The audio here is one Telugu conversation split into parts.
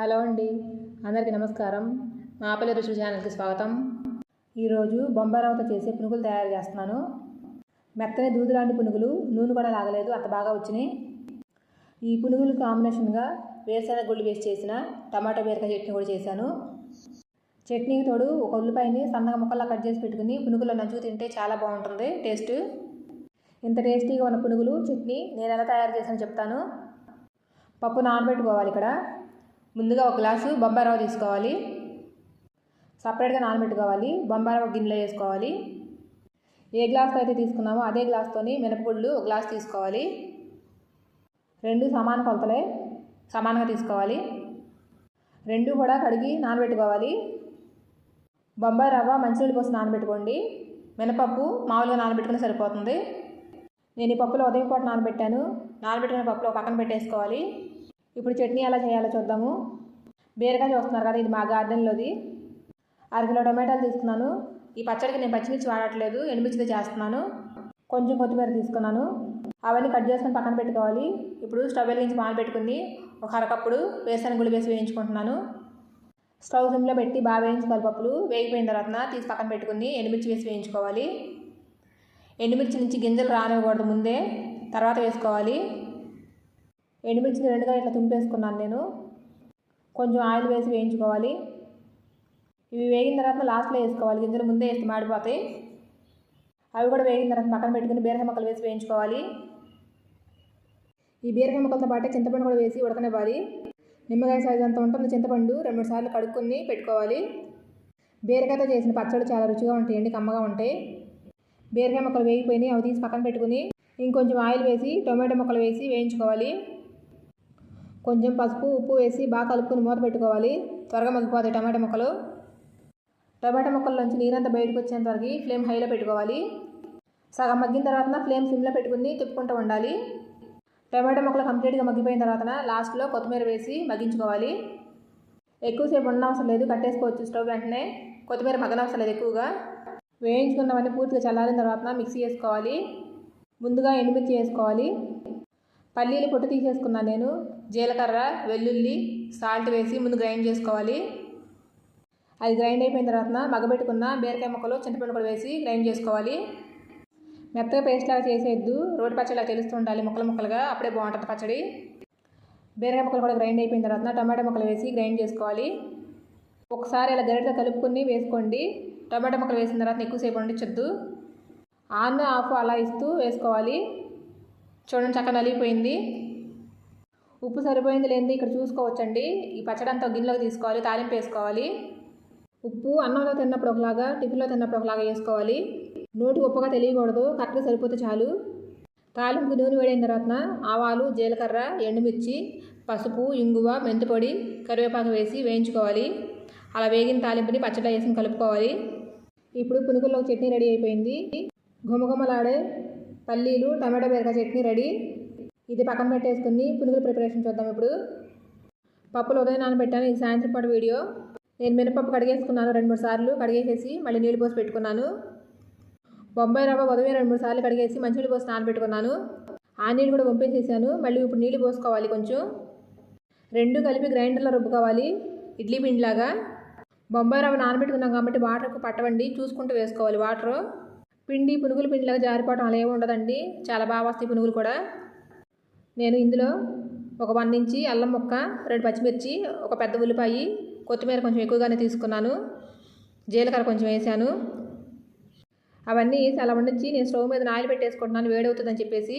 హలో అండి. అందరికీ నమస్కారం. మాపల్లి రుచులు ఛానల్కి స్వాగతం. ఈరోజు బొంబాయి రవ్వతో చేసే పునుగులు తయారు చేస్తున్నాను. మెత్తని దూది లాంటి పునుగులు నూనె కూడా లాగలేదు అంత బాగా వచ్చినాయి. ఈ పునుగులు కాంబినేషన్గా వేరుశనగ గుళ్ళు వేసి చేసిన టమాటో బీరకాయ చట్నీ కూడా చేశాను. చట్నీకి తోడు ఒక ఉల్లిపాయని సన్నగా ముక్కల్లా కట్ చేసి పెట్టుకుని పునుగులు నంచుకు తింటే చాలా బాగుంటుంది టేస్ట్. ఇంత టేస్టీగా ఉన్న పునుగులు చట్నీ నేను ఎలా తయారు చేసానో చెప్తాను. పప్పు నానబెట్టుకోవాలి ఇక్కడ. ముందుగా ఒక గ్లాసు బొంబాయి తీసుకోవాలి. సపరేట్గా నానబెట్టుకోవాలి. బొంబాయి రవ్వ గిన్నెలో వేసుకోవాలి. ఏ గ్లాస్తో అయితే తీసుకున్నామో అదే గ్లాస్తోని మినపగుళ్ళు ఒక గ్లాస్ తీసుకోవాలి. రెండు సమాన కొలతలే సమానంగా తీసుకోవాలి. రెండు కూడా కడిగి నానబెట్టుకోవాలి. బొంబాయి రవ్వ మంచినీళ్ళు పోసి నానబెట్టుకోండి. మినపప్పు మామూలుగా నానబెట్టుకుని సరిపోతుంది. నేను ఈ పప్పులో ఉదయం పూట నానబెట్టాను. నానబెట్టుకున్న పప్పులో పక్కన పెట్టేసుకోవాలి. ఇప్పుడు చట్నీ ఎలా చేయాలో చూద్దాము. బీరకాయ చూస్తున్నారు కదా ఇది మా గార్డెన్లోది. అరకిలో టమాటాలు తీసుకున్నాను. ఈ పచ్చడికి నేను పచ్చిమిర్చి వాడట్లేదు ఎండుమిర్చితో చేస్తున్నాను. కొంచెం కొత్తిమీర తీసుకున్నాను. అవన్నీ కట్ చేసుకొని పక్కన పెట్టుకోవాలి. ఇప్పుడు స్టవ్ వెలిగించి మాన పెట్టుకుని ఒక అరకప్పుడు వేసన గుళ్ళు వేసి వేయించుకుంటున్నాను. స్టవ్ సిమ్లో పెట్టి బాగా వేయించుకోవాలి పప్పులు వేగిపోయిన తర్వాత తీసి పక్కన పెట్టుకుని ఎండుమిర్చి వేసి వేయించుకోవాలి. ఎండుమిర్చి నుంచి గింజలు రానివ్వకూడదు ముందే తర్వాత వేసుకోవాలి. ఎండుమిర్చిని రెండుగా ఇట్లా తుంపేసుకున్నాను నేను. కొంచెం ఆయిల్ వేసి వేయించుకోవాలి. ఇవి వేగిన తర్వాత లాస్ట్లో వేసుకోవాలి. గింజలు ముందే వేస్తే మాడిపోతాయి. అవి కూడా వేగిన తర్వాత పక్కన పెట్టుకుని బీరకాయ ముక్కలు వేసి వేయించుకోవాలి. ఈ బీరకాయ ముక్కలతో పాటే చింతపండు కూడా వేసి ఉడకనివ్వాలి. నిమ్మకాయ సైజ్ అంత ఉంటుంది. చింతపండు రెండు మూడు సార్లు కడుక్కుని పెట్టుకోవాలి. బీరకాయతో చేసిన పచ్చళ్ళు చాలా రుచిగా ఉంటాయండి కమ్మగా ఉంటాయి. బీరకాయ ముక్కలు వేగిపోయినాయి. అవి తీసి పక్కన పెట్టుకుని ఇంకొంచెం ఆయిల్ వేసి టొమాటో ముక్కలు వేసి వేయించుకోవాలి. కొంచెం పసుపు ఉప్పు వేసి బాగా కలుపుకొని మూత పెట్టుకోవాలి. త్వరగా మగ్గిపోతాయి టమాటా ముక్కలు. టమాటా ముక్కల్లోంచి నీరంతా బయటకు వచ్చేంత వరకు ఫ్లేమ్ హైలో పెట్టుకోవాలి. సగం మగ్గిన తర్వాత ఫ్లేమ్ సిమ్లో పెట్టుకుని తిప్పుకుంటూ ఉండాలి. టమాటా ముక్కలు కంప్లీట్గా మగ్గిపోయిన తర్వాత లాస్ట్లో కొత్తిమీర వేసి మగ్గించుకోవాలి. ఎక్కువసేపు ఉండనవసరం లేదు కట్టేసుకోవచ్చు స్టవ్ వెంటనే. కొత్తిమీర మగ్గనవసరం లేదు ఎక్కువగా. వేయించుకున్నవన్నీ పూర్తిగా చల్లారిన తర్వాత మిక్సీ వేసుకోవాలి. ముందుగా ఎండుమిర్చి వేసుకోవాలి. పల్లీలు పొట్టు తీసేసుకున్నాను నేను జీలకర్ర వెల్లుల్లి సాల్ట్ వేసి ముందు గ్రైండ్ చేసుకోవాలి. అది గ్రైండ్ అయిపోయిన తర్వాత మగబెట్టుకున్న బీరకాయ ముక్కలు చింతపండు కూడా వేసి గ్రైండ్ చేసుకోవాలి. మెత్తగా పేస్ట్ లాగా చేసేయద్దు. రోటి పచ్చడిలా తెలుస్తూ ఉండాలి ముక్కలు ముక్కలుగా అప్పుడే బాగుంటుంది పచ్చడి. బీరకాయ ముక్కలు కూడా గ్రైండ్ అయిపోయిన తర్వాత టమాటా ముక్కలు వేసి గ్రైండ్ చేసుకోవాలి. ఒకసారి ఇలా గరిటతో కలుపుకొని వేసుకోండి. టమాటా ముక్కలు వేసిన తర్వాత ఎక్కువసేపు ఉండించొద్దు ఆన్ ఆఫ్ అలా ఇస్తూ వేసుకోవాలి. చూడండి చక్కగా నలిగిపోయింది. ఉప్పు సరిపోయింది లేనిది ఇక్కడ చూసుకోవచ్చండి. ఈ పచ్చడి అంతా గిన్నెలోకి తీసుకోవాలి తాలింపు వేసుకోవాలి. ఉప్పు అన్నంలో తిన్నప్పుడు ఒకలాగా టిఫిన్లో తిన్నప్పుడు ఒకలాగా వేసుకోవాలి. నోటి ఉప్పగా తెలియకూడదు కరెక్ట్గా సరిపోతే చాలు. తాలింపు నూనె వేడిన తర్వాత ఆవాలు జీలకర్ర ఎండుమిర్చి పసుపు ఇంగువ మెంతిపొడి కరివేపాకు వేసి వేయించుకోవాలి. అలా వేగిన తాలింపుని పచ్చడి వేసి కలుపుకోవాలి. ఇప్పుడు పునుగుల్లో చట్నీ రెడీ అయిపోయింది. గుమగుమలాడే పల్లీలు టమాటో బీరకాయ చట్నీ రెడీ. ఇది పక్కన పెట్టేసుకుని పునుగుల ప్రిపరేషన్ చూద్దాం ఇప్పుడు. పప్పులు ఉదయం నానబెట్టాను ఇది సాయంత్రం పాటు వీడియో. నేను మినపప్పు కడిగేసుకున్నాను రెండు మూడు సార్లు కడిగేసేసి మళ్ళీ నీళ్ళు పోసి పెట్టుకున్నాను. బొంబాయి రవ్వ ఉదయం రెండు మూడు సార్లు కడిగేసి మంచినీళ్ళు పోసి నానబెట్టుకున్నాను. ఆ నీళ్ళు కూడా పంపేసేసాను మళ్ళీ ఇప్పుడు నీళ్ళు పోసుకోవాలి కొంచెం. రెండు కలిపి గ్రైండర్లో రుబ్బుకోవాలి ఇడ్లీ పిండిలాగా. బొంబాయి రవ్వ నానబెట్టుకున్నాం కాబట్టి వాటర్ పట్టవండి చూసుకుంటూ వేసుకోవాలి వాటరు. పిండి పునుగులు పిండిలాగా జారిపోవటం అలా ఏమి ఉండదండి. చాలా బాగా వస్తాయి పునుగులు కూడా. నేను ఇందులో ఒక వన్ ఇంచి అల్లం ముక్క రెండు పచ్చిమిర్చి ఒక పెద్ద ఉల్లిపాయ కొత్తిమీర కొంచెం ఎక్కువగానే తీసుకున్నాను. జీలకర్ర కొంచెం వేసాను. అవన్నీ వేసి అలా వండించి నేను స్టవ్ మీద ఆయిల్ పెట్టేసుకుంటున్నాను. వేడవుతుందని చెప్పేసి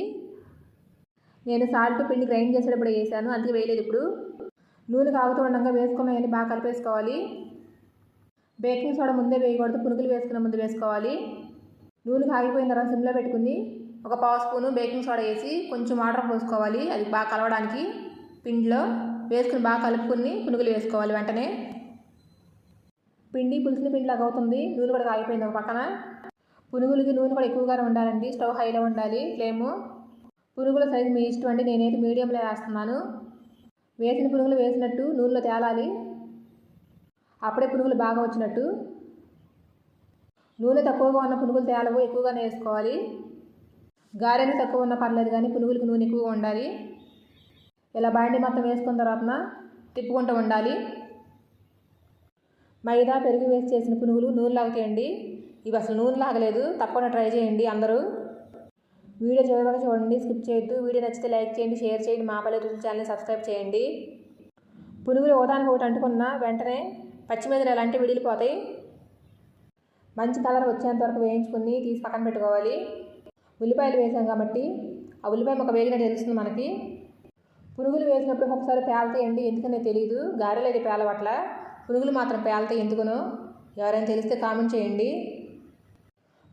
నేను సాల్ట్ పిండి గ్రైండ్ చేసేటప్పుడు వేసాను. అందుకే వేయలేదు ఇప్పుడు. నూనె కాగుతూ ఉండగా వేసుకున్నవన్నీ బాగా కలిపేసుకోవాలి. బేకింగ్ సోడా ముందే వేయకూడదు. పునుగులు వేసుకున్న ముందు వేసుకోవాలి. నూనె కాగిపోయిన తర్వాత సిమ్లో పెట్టుకుని ఒక పావు స్పూను బేకింగ్ సోడా వేసి కొంచెం వాటర్ పోసుకోవాలి. అది బాగా కలవడానికి పిండిలో వేసుకుని బాగా కలుపుకుని పునుగులు వేసుకోవాలి వెంటనే. పిండి పులిసిన పిండిలాగా అవుతుంది. నూనె కూడా కాగిపోయింది ఒక పక్కన. పునుగులకి నూనె కూడా ఎక్కువగానే ఉండాలండి. స్టవ్ హైలో ఉండాలి ఫ్లేము. పునుగుల సైజు మీ ఇష్టం అండి. నేనైతే మీడియంలో వేస్తున్నాను. వేసిన పునుగులు వేసినట్టు నూనెలో తేలాలి. అప్పుడే పునుగులు బాగా వచ్చినట్టు. నూనె తక్కువగా ఉన్న పునుగులు తేలవు ఎక్కువగానే వేసుకోవాలి. గారెలు తక్కువ ఉన్న పర్లేదు కానీ పునుగులకు నూనె ఎక్కువగా ఉండాలి. ఇలా బాండి మొత్తం వేసుకున్న తర్వాత తిప్పుకుంటూ ఉండాలి. మైదా పెరుగు వేసి చేసిన పునుగులు నూనె లాగుతాయండి ఇవి అసలు నూనె లాగలేదు తప్పకుండా ట్రై చేయండి అందరూ. వీడియో చివరిగా చూడండి స్కిప్ చేయొద్దు. వీడియో నచ్చితే లైక్ చేయండి షేర్ చేయండి. మా పల్లె ఛానల్ని సబ్స్క్రైబ్ చేయండి. పునుగులు ఓదానికి ఒకటి అంటుకున్న వెంటనే పచ్చిమిరపకాయలు ఎలాంటి విడిలిపోతాయి మంచి కలర్ వచ్చేంత వరకు వేయించుకుని తీసి పక్కన పెట్టుకోవాలి. ఉల్లిపాయలు వేసాం కాబట్టి ఆ ఉల్లిపాయ ఒక వేగినట్టు తెలుస్తుంది మనకి. పునుగులు వేసినప్పుడు ఒకసారి పేలతాయండి ఎందుకనే తెలియదు గారెలు అయితే పేలవట్ల. పునుగులు మాత్రం పేలతాయి ఎందుకునో ఎవరైనా తెలిస్తే కామెంట్ చేయండి.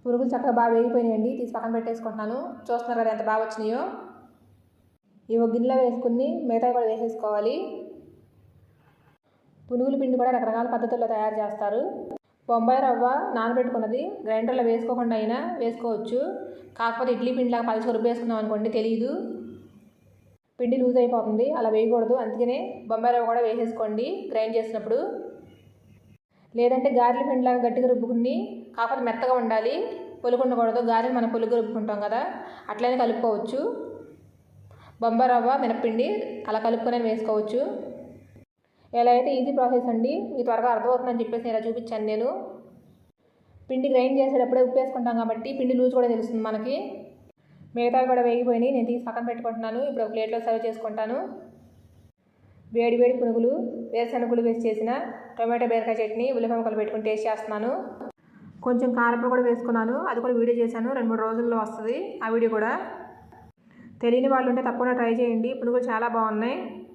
పురుగులు చక్కగా బాగా వేగిపోయినాయండి తీసి పక్కన పెట్టేసుకుంటున్నాను. చూస్తున్నారు కదా ఎంత బాగా వచ్చినాయో. ఇవి గిన్నెలో వేసుకుని మిగతా కూడా వేసేసుకోవాలి. పునుగుల పిండి కూడా రకరకాల పద్ధతుల్లో తయారు చేస్తారు. బొంబాయి రవ్వ నానబెట్టుకున్నది. గ్రైండర్లో వేసుకోకుండా అయినా వేసుకోవచ్చు. కాకపోతే ఇడ్లీ పిండిలాగా పలుచగా రుబ్బేసుకున్నాం అనుకోండి తెలియదు పిండి లూజ్ అయిపోతుంది అలా వేయకూడదు. అందుకనే బొంబాయి రవ్వ కూడా వేసేసుకోండి గ్రైండ్ చేసినప్పుడు. లేదంటే గారెల పిండిలాగా గట్టిగా రుబ్బుకుని కాకపోతే మెత్తగా ఉండాలి. పొలుగు ఉండకూడదు. గారెలు మనం పొలుగు రుబ్బుకుంటాం కదా అట్లనే కలుపుకోవచ్చు. బొంబాయి రవ్వ మినప్పిండి అలా కలుపుకొని వేసుకోవచ్చు. ఎలా అయితే ఈజీ ప్రాసెస్ అండి? మీకు త్వరగా అర్థమవుతుందని చెప్పేసి ఇలా చూపించాను నేను. పిండి గ్రైండ్ చేసేటప్పుడే ఉప్పేసుకుంటాం కాబట్టి పిండి లూజ్ కూడా తెలుస్తుంది మనకి. మిగతావి కూడా వేగిపోయినాయి. నేను తీసి పక్కన పెట్టుకుంటున్నాను. ఇప్పుడు ఒక ప్లేట్లో సర్వ్ చేసుకుంటాను. వేడి వేడి పునుగులు వేరుశనగలు వేసి చేసిన టొమాటో బీరకాయ చట్నీ ఉల్లిపాయ ముక్కలు పెట్టుకుని టేస్ట్ చేస్తున్నాను. కొంచెం కారపొడి కూడా వేసుకున్నాను. అది కూడా వీడియో చేశాను. రెండు మూడు రోజుల్లో వస్తుంది ఆ వీడియో కూడా. తెలియని వాళ్ళు ఉంటే తప్పకుండా ట్రై చేయండి. పునుగులు చాలా బాగున్నాయి.